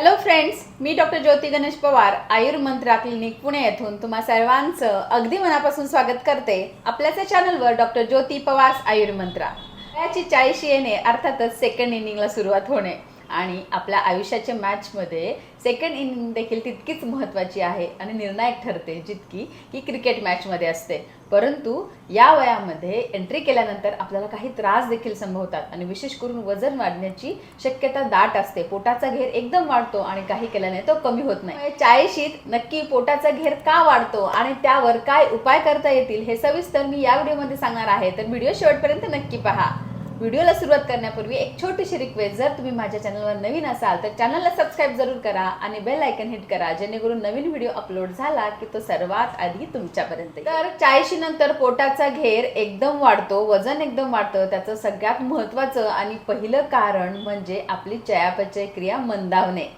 Hello friends मी doctor Jyoti Ganesh Pawar Ayurmantra clinic Pune येथून तुम्हा सर्वांचं अगदी मनापासून स्वागत करते आपल्याच या चॅनलवर डॉक्टर ज्योती पवार आयुर्मंत्रा. वयाची चाळीशी येणे अर्थातच सेकंड इनिंगला सुरुवात होणे. आणि आपल्या आयुष्याच्या मॅचमध्ये सेकंड इनिंग देखील तितकीच महत्त्वाची आहे आणि निर्णायक ठरते जितकी की क्रिकेट मॅचमध्ये असते. परंतु या वयामध्ये एंट्री केल्यानंतर आपल्याला काही त्रास देखील संभवतात आणि विशेष करून वजन वाढण्याची शक्यता दाट असते. पोटाचा घेर एकदम वाढतो आणि काही केल्याने तो कमी होत नाही. चाळीशीत नक्की पोटाचा घेर का वाढतो आणि त्यावर काय उपाय करता येतील हे सविस्तर मी या व्हिडिओमध्ये सांगणार आहे. तर व्हिडिओ शेवटपर्यंत नक्की पहा. व्हिडिओला सुरुवात करण्यापूर्वी एक छोटीशी रिक्वेस्ट जर तुम्ही माझ्या चॅनलवर नवीन असाल तर चॅनलला सबस्क्राईब जरूर करा आणि बेल आयकन हिट करा जेणेकरून नवीन व्हिडिओ अपलोड झाला की तो सर्वात आधी तुमच्यापर्यंत तर चाळीशी नंतर पोटाचा घेर एकदम वाढतो वजन एकदम वाढतं त्याचं सगळ्यात महत्त्वाचं आणि पहिलं कारण म्हणजे आपली चयापचय क्रिया मंदावणे.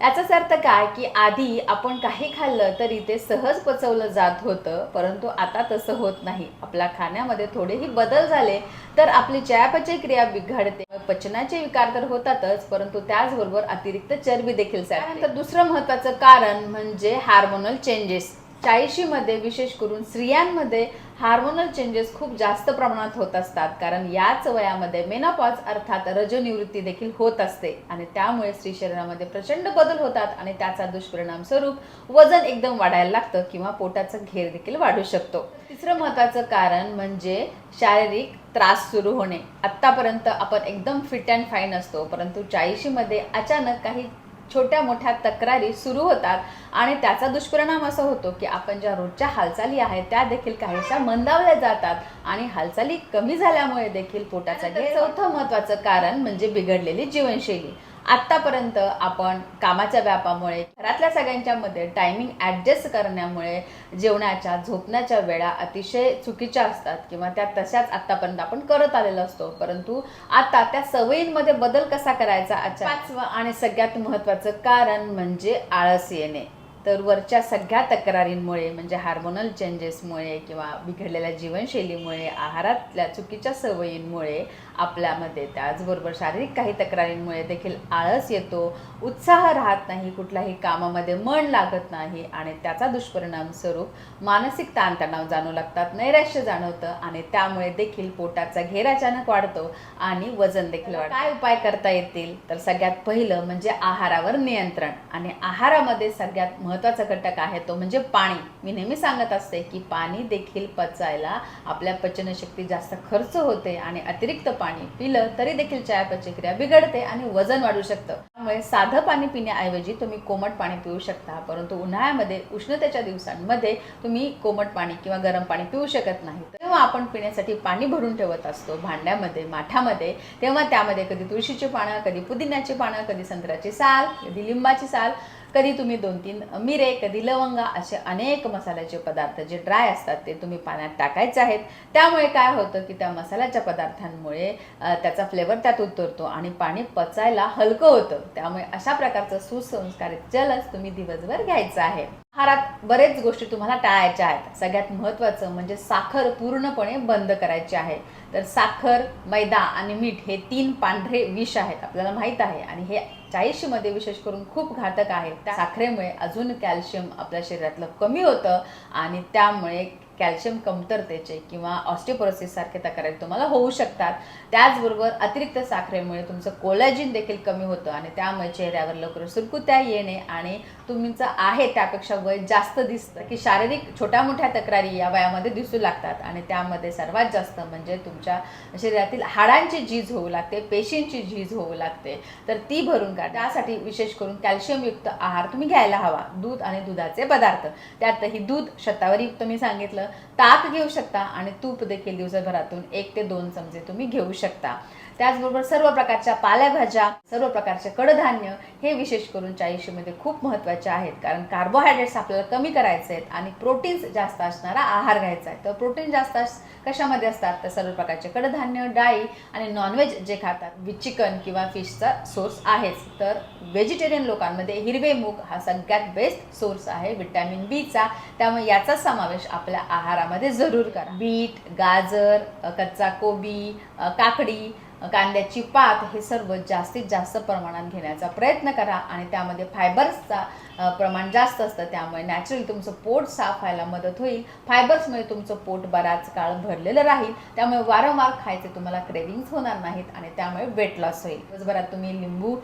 याचाच अर्थ काय की आधी आपण काही खाल्लं तरी ते सहज पचवलं जात होतं परंतु आता तसं होत नाही. आपल्या खाण्यामध्ये थोडेही बदल झाले तर आपली चयापचय क्रिया बिघडते. पचनाचे विकार तर होतातच परंतु त्याचबरोबर अतिरिक्त चरबी देखील त्यानंतर दुसरं महत्वाचं कारण म्हणजे हार्मोनल चेंजेस चाळीशीमध्ये विशेष करून स्त्रियांमध्ये हार्मोनल चेंजेस खूप जास्त प्रमाणात होत असतात. कारण याच वयामध्ये मेनापॉज अर्थात रजनिवृत्ती देखील होत असते. आणि त्यामुळे स्त्री शरीरामध्ये प्रचंड बदल होतात आणि त्याचा दुष्परिणाम स्वरूप वजन एकदम वाढायला लागतं किंवा पोटाचा घेर देखील वाढू शकतो. तिसरं महत्त्वाचं कारण म्हणजे शारीरिक त्रास सुरू होणे. आत्तापर्यंत आपण एकदम फिट अँड फाईन असतो. परंतु चाळीशीमध्ये अचानक काही छोट्या मोठ्या तक्रारी सुरू होतात आणि त्याचा दुष्परिणाम असा होतो की आपण ज्या रोजच्या हालचाली आहेत त्या देखील काहीशा मंदावल्या जातात आणि हालचाली कमी झाल्यामुळे देखील पोटाचा चौथं महत्वाचं कारण म्हणजे बिघडलेली जीवनशैली. आत्तापर्यंत आपण कामाच्या व्यापामुळे घरातल्या सगळ्यांच्या मध्ये टायमिंग ॲडजस्ट करण्यामुळे जेवणाच्या झोपण्याच्या वेळा अतिशय चुकीच्या असतात किंवा त्या तशाच आत्तापर्यंत आपण करत आलेलो असतो. परंतु आता त्या सवयींमध्ये बदल कसा करायचा आजच्या पाचवं आणि सगळ्यात महत्त्वाचं कारण म्हणजे आळस येणे. तर वरच्या सगळ्या तक्रारींमुळे म्हणजे हार्मोनल चेंजेसमुळे किंवा बिघडलेल्या जीवनशैलीमुळे आहारातल्या चुकीच्या सवयींमुळे आपल्यामध्ये. त्याचबरोबर शारीरिक काही तक्रारींमुळे देखील आळस येतो उत्साह राहत नाही कुठल्याही कामामध्ये मन लागत नाही आणि त्याचा दुष्परिणाम स्वरूप मानसिक ताणतणाव जाणू लागतात नैराश्य जाणवतं आणि त्यामुळे देखील पोटाचा घेर अचानक वाढतो आणि वजन देखील वाढतं. काय उपाय करता येतील? तर सगळ्यात पहिलं म्हणजे आहारावर नियंत्रण आणि आहारामध्ये सगळ्यात महत्त्वाचा घटक आहे तो म्हणजे पाणी. मी नेहमी सांगत असते की पाणी देखील पचायला आपल्या पचनशक्ती जास्त खर्च होते आणि अतिरिक्त पाणी पाणी पिलं तरी देखील चयापचय क्रिया बिघडते आणि वजन वाढू शकतं. त्यामुळे साधं पाणी पिण्याऐवजी तुम्ही कोमट पाणी पिऊ शकता परंतु उन्हाळ्यामध्ये उष्णतेच्या दिवसांमध्ये तुम्ही कोमट पाणी किंवा गरम पाणी पिऊ शकत नाही. तेव्हा आपण पिण्यासाठी पाणी भरून ठेवत असतो भांड्यामध्ये माठामध्ये तेव्हा त्यामध्ये कधी तुळशीची पानं कधी पुदिन्याची पानं कधी संत्र्याची साल कधी लिंबाची साल कधी तुम्ही दोन तीन मिरे कधी लवंगा असे अनेक मसाल्याचे पदार्थ जे ड्राय असतात ते तुम्ही पाण्यात टाकायचे आहेत. त्यामुळे काय होतं की त्या मसाल्याच्या पदार्थांमुळे त्याचा फ्लेवर त्यात उतरतो आणि पाणी पचायला हलकं होतं. त्यामुळे अशा प्रकारचं सुसंस्कारित जलच तुम्ही दिवसभर घ्यायचं आहे. आहारात बरेच गोष्टी तुम्हाला टाळायच्या आहेत. सगळ्यात महत्त्वाचं म्हणजे साखर पूर्णपणे बंद करायची आहे. तर साखर मैदा आणि मीठ हे तीन पांढरे विष आहेत आपल्याला माहीत आहे. आणि हे चाळीशीमध्ये विशेष करून खूप घातक आहे. त्या साखरेमुळे अजून कॅल्शियम आपल्या शरीरातलं कमी होतं आणि त्यामुळे कॅल्शियम कमतरतेचे किंवा ऑस्टिओपोरोसिस सारखे तक्रारी तुम्हाला होऊ शकतात. त्याचबरोबर अतिरिक्त साखरेमुळे तुमचं कोलॅजिन देखील कमी होतं आणि त्यामुळे चेहऱ्यावर लवकर सुरकुत्या येणे आणि तुमचं आहे त्यापेक्षा वय जास्त दिसतं की शारीरिक छोट्या मोठ्या तक्रारी या वयामध्ये दिसू लागतात आणि त्यामध्ये सर्वात जास्त म्हणजे तुमच्या शरीरातील हाडांची झीज होऊ लागते पेशींची झीज होऊ लागते. तर ती भरून काढ. त्यासाठी विशेष करून कॅल्शियमयुक्त आहार तुम्ही घ्यायला हवा. दूध आणि दुधाचे पदार्थ. त्यातही दूध शतावरयुक्त मी सांगितलं. ताक घेऊ शकता आणि तूप देखील दिवसभरातून एक ते दोन चमचे तुम्ही घेऊ शकता. त्याचबरोबर सर्व प्रकारच्या पालेभाज्या सर्व प्रकारचे कडधान्य हे विशेष करून चाळीशीमध्ये खूप महत्त्वाचे आहेत. कारण कार्बोहायड्रेट्स आपल्याला कमी करायचे आहेत आणि प्रोटीन्स जास्त असणारा आहार घ्यायचा आहे. तर प्रोटीन जास्त अस- कशामध्ये असतात? तर सर्व प्रकारचे कडधान्य डाळी आणि नॉनव्हेज जे खातात चिकन किंवा फिशचा सोर्स आहेच. तर व्हेजिटेरियन लोकांमध्ये हिरवे मूग हा सगळ्यात बेस्ट सोर्स आहे. विटॅमिन बीचा त्यामुळे याचा समावेश आपल्या आहारामध्ये जरूर करा. बीट गाजर कच्चा कोबी काकडी कांद्याची पात हे सर्व जास्तीत जास्त प्रमाणात घेण्याचा प्रयत्न करा आणि त्यामध्ये फायबर्सचा प्रमाण जास्त असतं त्यामुळे नॅचरली तुमचं पोट साफ व्हायला मदत होईल. फायबर्समुळे तुमचं पोट बराच काळ भरलेलं राहील. त्यामुळे वारंवार खायचे तुम्हाला क्रेविंग्स होणार नाहीत आणि त्यामुळे वेट लॉस होईल. दिवसभरात तुम्ही लिंबू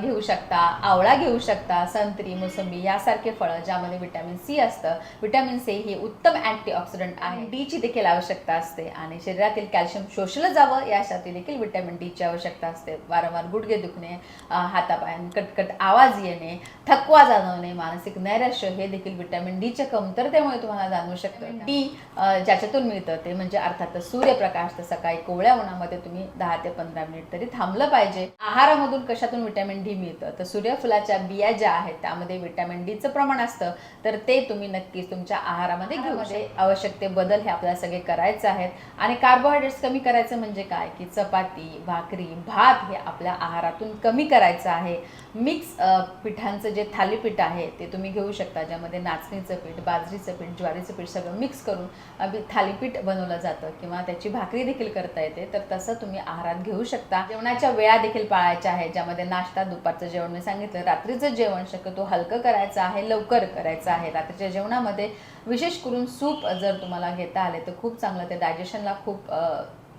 घेऊ शकता आवळा घेऊ शकता संत्री मोसंबी यासारखे फळं ज्यामध्ये विटॅमिन सी असतं. विटॅमिन सी हे उत्तम अँटीऑक्सिडंट आहे. डीची देखील आवश्यकता असते आणि शरीरातील कॅल्शियम शोषलं जावं यासाठी देखील विटॅमिन डी ची आवश्यकता असते. वारंवार गुडघे दुखणे हातापायान कटकट आवाज येणे थकवा जाणवणे मानसिक नैराश्य हे देखील विटॅमिन डीच्या कमतरतेमुळे तुम्हाला जाणवू शकतं. डी ज्याच्यातून मिळतं ते म्हणजे अर्थातच सूर्यप्रकाश तर सकाळी कोवळ्या उन्हामध्ये तुम्ही दहा ते पंधरा मिनिट तरी थांबलं पाहिजे. आहारामधून कशातून विटॅमिन डी मिळतं? तर सूर्यफुलाच्या बिया ज्या आहेत त्यामध्ये विटॅमिन डीचं प्रमाण असतं. तर ते तुम्ही नक्कीच तुमच्या आहारामध्ये घेऊ शकता आवश्यक ते बदल हे आपल्याला सगळे करायचे आहेत. आणि कार्बोहायड्रेट्स कमी करायचं म्हणजे काय? की चपाती भाकरी भात हे आपल्या आहारातून कमी करायचं आहे. मिक्स पिठांचं जे थालीपीठ आहे ते तुम्ही घेऊ शकता ज्यामध्ये नाचणीचं पीठ बाजरीचं पीठ ज्वारीचं पीठ सगळं मिक्स करून थालीपीठ बनवलं जातं किंवा त्याची भाकरी देखील करता येते तर तसं तुम्ही आहारात घेऊ शकता. जेवणाच्या वेळा देखील पाळायच्या आहेत ज्यामध्ये नाश्ता दुपारचं जेवण मी सांगितलं रात्रीचं जेवण शक्यतो हलकं करायचं आहे लवकर करायचं आहे. रात्रीच्या जेवणामध्ये विशेष करून सूप जर तुम्हाला घेता आले तर खूप चांगलं ते डायजेशनला खूप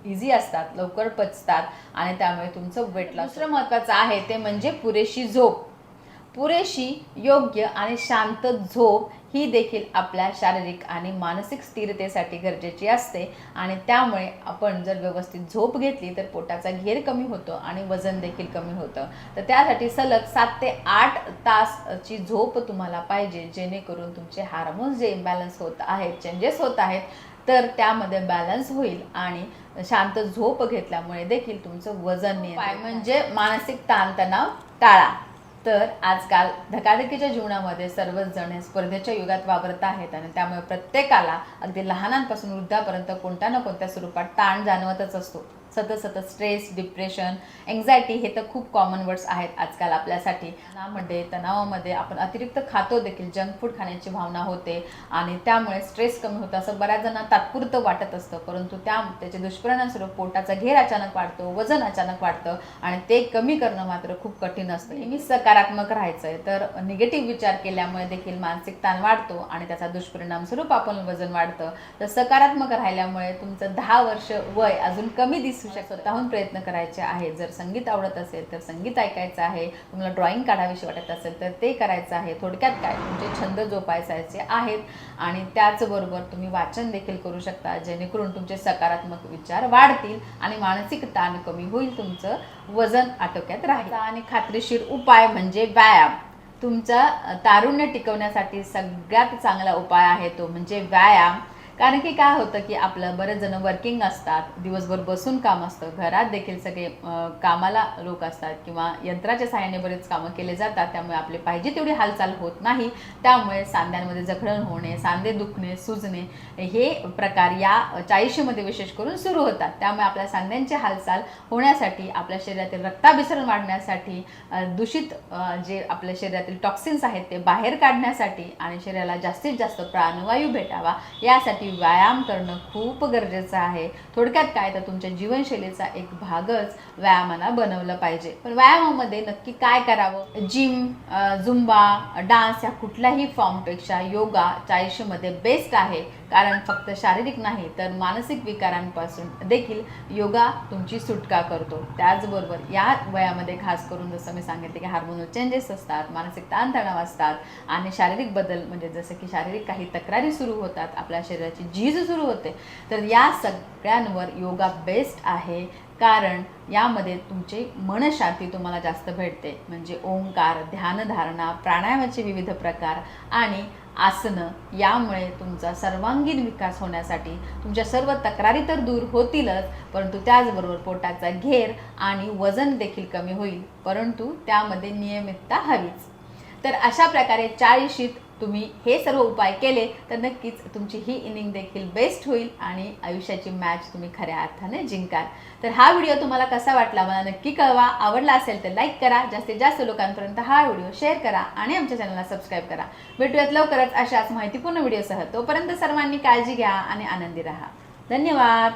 इझी असतात लवकर पचतात आणि त्यामुळे तुमचं वेट लॉस दुसरं महत्त्वाचं आहे ते म्हणजे पुरेशी झोप. पुरेशी योग्य आणि शांत झोप ही देखील आपल्या शारीरिक आणि मानसिक स्थिरतेसाठी गरजेची असते. आणि त्यामुळे आपण जर व्यवस्थित झोप घेतली तर पोटाचा घेर कमी होतो आणि वजन देखील कमी होतं. तर त्यासाठी सलग सात ते आठ तासची झोप तुम्हाला पाहिजे जेणेकरून तुमचे हार्मोन्स जे इम्बॅलन्स होत आहेत चेंजेस होत आहेत तर त्यामध्ये बॅलन्स होईल आणि शांत झोप घेतल्यामुळे देखील तुमचं वजन म्हणजे मानसिक ताणतणाव टाळा. तर आजकाल धकाधकीच्या जीवनामध्ये सर्वच जण हे स्पर्धेच्या युगात वावरत आहेत आणि त्यामुळे प्रत्येकाला अगदी लहानांपासून वृद्धापर्यंत कोणत्या ना कोणत्या स्वरूपात ताण जाणवतच असतो. सतत सतत स्ट्रेस डिप्रेशन एन्झायटी हे तर खूप कॉमन वर्ड्स आहेत आजकाल आपल्यासाठी. तणावामध्ये तणावामध्ये आपण अतिरिक्त खातो देखील जंक फूड खाण्याची भावना होते आणि त्यामुळे स्ट्रेस कमी होतं असं बऱ्याच जणांना तात्पुरतं वाटत असतं परंतु त्या त्याचे दुष्परिणाम स्वरूप पोटाचा घेर अचानक वाढतो वजन अचानक वाढतं आणि ते कमी करणं मात्र खूप कठीण असतं. नेहमी सकारात्मक राहायचं आहे. तर निगेटिव्ह विचार केल्यामुळे देखील मानसिक ताण वाढतो आणि त्याचा दुष्परिणाम स्वरूप आपण वजन वाढतं. तर सकारात्मक राहिल्यामुळे तुमचं दहा वर्ष वय अजून कमी दिसतं. शकतं स्वतःहून प्रयत्न करायचे आहेत. जर संगीत आवडत असेल तर संगीत ऐकायचं आहे. तुम्हाला ड्रॉइंग काढावीशी वाटत असेल तर ते करायचं आहे. थोडक्यात काय? तुमचे छंद जोपासायचे आहेत आणि त्याचबरोबर तुम्ही वाचन देखील करू शकता जेणेकरून तुमचे सकारात्मक विचार वाढतील आणि मानसिक ताण कमी होईल तुमचं वजन आटोक्यात राहील. आणि खात्रीशीर उपाय म्हणजे व्यायाम. तुमचा तारुण्य टिकवण्यासाठी सगळ्यात चांगला उपाय आहे तो म्हणजे व्यायाम. कारण की काय होतं की आपलं बरेच जण वर्किंग असतात दिवसभर बसून काम असतं घरात देखील सगळे कामाला लोक असतात किंवा यंत्राच्या सहाय्याने बरेच कामं केले जातात त्यामुळे आपले पाहिजे तेवढी हालचाल होत नाही. त्यामुळे सांध्यांमध्ये जखडण होणे सांधे दुखणे सुजणे हे प्रकार या चाळीशीमध्ये विशेष करून सुरू होतात. त्यामुळे आपल्या सांध्यांची हालचाल होण्यासाठी आपल्या शरीरातील रक्ताभिसरण वाढण्यासाठी दूषित जे आपल्या शरीरातील टॉक्सिन्स आहेत ते बाहेर काढण्यासाठी आणि शरीराला जास्तीत जास्त प्राणवायू भेटावा यासाठी व्यायाम करणं खूप गरजेचं आहे. थोडक्यात काय तर तुमच्या जीवनशैलीचा एक भागच व्यायामाला बनवलं पाहिजे. पण व्यायामामध्ये नक्की काय करावं? जिम झुंबा डान्स या कुठल्याही फॉर्मपेक्षा योगा चाळीशीमध्ये बेस्ट आहे. कारण फक्त शारीरिक नाही तर मानसिक विकारांपासून देखील योगा तुमची सुटका करतो. त्याचबरोबर या वयामध्ये खास करून जसं मी सांगितले की हार्मोनल चेंजेस असतात मानसिक ताणतणाव असतात आणि शारीरिक बदल म्हणजे जसं की शारीरिक काही तक्रारी सुरू होतात आपल्या शरीराची झीज सुरू होते. तर या सगळ्यांवर योगा बेस्ट आहे. कारण यामध्ये तुमची मनशांती तुम्हाला जास्त भेटते. म्हणजे ओंकार ध्यानधारणा प्राणायामाचे विविध प्रकार आणि आसनं यामुळे तुमचा सर्वांगीण विकास होण्यासाठी तुमच्या सर्व तक्रारी तर दूर होतीलच परंतु त्याचबरोबर पोटाचा घेर आणि वजन देखील कमी होईल. परंतु त्यामध्ये नियमितता हवीच. तर अशा प्रकारे चाळीशीत तुम्ही हे सर्व उपाय केले तर नक्कीच तुमची ही इनिंग देखील बेस्ट होईल आणि आयुष्याची मॅच तुम्ही खऱ्या अर्थाने जिंकाल. तर हा व्हिडिओ तुम्हाला कसा वाटला मला नक्की कळवा. आवडला असेल तर लाईक करा. जास्तीत जास्त लोकांपर्यंत हा व्हिडिओ शेअर करा आणि आमच्या चॅनलला सबस्क्राईब करा. भेटूयात लवकरच अशाच माहितीपूर्ण व्हिडिओसह तोपर्यंत सर्वांनी काळजी घ्या आणि आनंदी राहा. धन्यवाद!